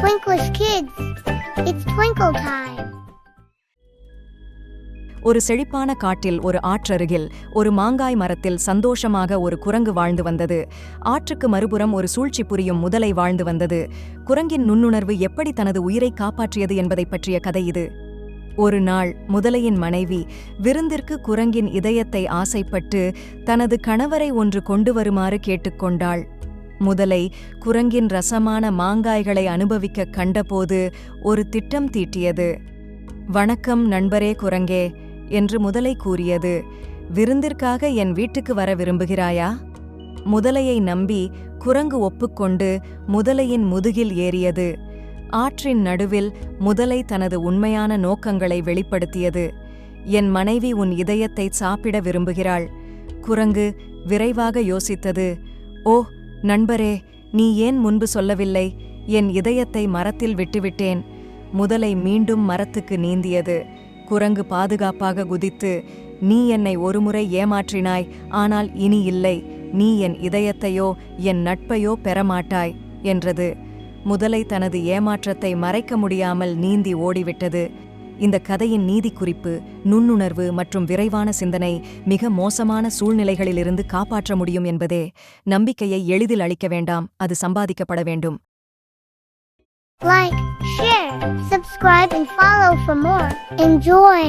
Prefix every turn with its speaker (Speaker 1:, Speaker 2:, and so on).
Speaker 1: Twinklish kids. It's twinkle time.
Speaker 2: ஒரு செழிப்பான காட்டில் ஒரு ஆற்றருகில் ஒரு மாங்காய் மரத்தில் சந்தோஷமாக ஒரு குரங்கு வாழ்ந்து வந்தது ஆற்றுக்கு மறுபுறம் ஒரு சூழ்ச்சி புரியும் முதலை வாழ்ந்து வந்தது குரங்கின் நுண்ணுணர்வு எப்படி தனது உயிரை காப்பாற்றியது என்பதைப் பற்றிய கதை இது ஒரு நாள் முதலையின் மனைவி விருந்திற்கு குரங்கின் இதயத்தை ஆசைப்பட்டு தனது கணவரை ஒன்று கொண்டு வருமாறு கேட்டுக்கொண்டாள் முதலை குரங்கின் ரசமான மாங்காய்களை அனுபவிக்க கண்டபோது ஒரு திட்டம் தீட்டியது. வணக்கம் நண்பரே குரங்கே என்று முதலை கூறியது. விருந்திற்காக என் வீட்டுக்கு வர விரும்புகிறாயா? முதலையை நம்பி குரங்கு ஒப்புக்கொண்டு முதலையின் முதுகில் ஏறியது. ஆற்றின் நடுவில் முதலை தனது உண்மையான நோக்கங்களை வெளிப்படுத்தியது. என் மனைவி உன் இதயத்தை சாப்பிட விரும்புகிறாள். குரங்கு விரைவாக யோசித்தது. ஓ நண்பரே நீ ஏன் முன்பு சொல்லவில்லை? என் இதயத்தை மரத்தில் விட்டுவிட்டேன். முதலை மீண்டும் மரத்துக்கு நீந்தியது. குரங்கு பாதுகாப்பாக குதித்து நீ என்னை ஒருமுறை ஏமாற்றினாய் ஆனால் இனி இல்லை. நீ என் இதயத்தையோ என் நட்பையோ பெறமாட்டாய் என்றது. முதலை தனது ஏமாற்றத்தை மறைக்க முடியாமல் நீந்தி ஓடிவிட்டது. இந்த கதையின் நீதி குறிப்பு நுண்ணுணர்வு மற்றும் விரைவான சிந்தனை மிக மோசமான சூழ்நிலைகளிலிருந்து காப்பாற்ற முடியும் என்பதே நம்பிக்கையை எளிதில் அளிக்க வேண்டாம் அது சம்பாதிக்கப்பட வேண்டும்
Speaker 1: Like, share, subscribe, and follow for more. Enjoy!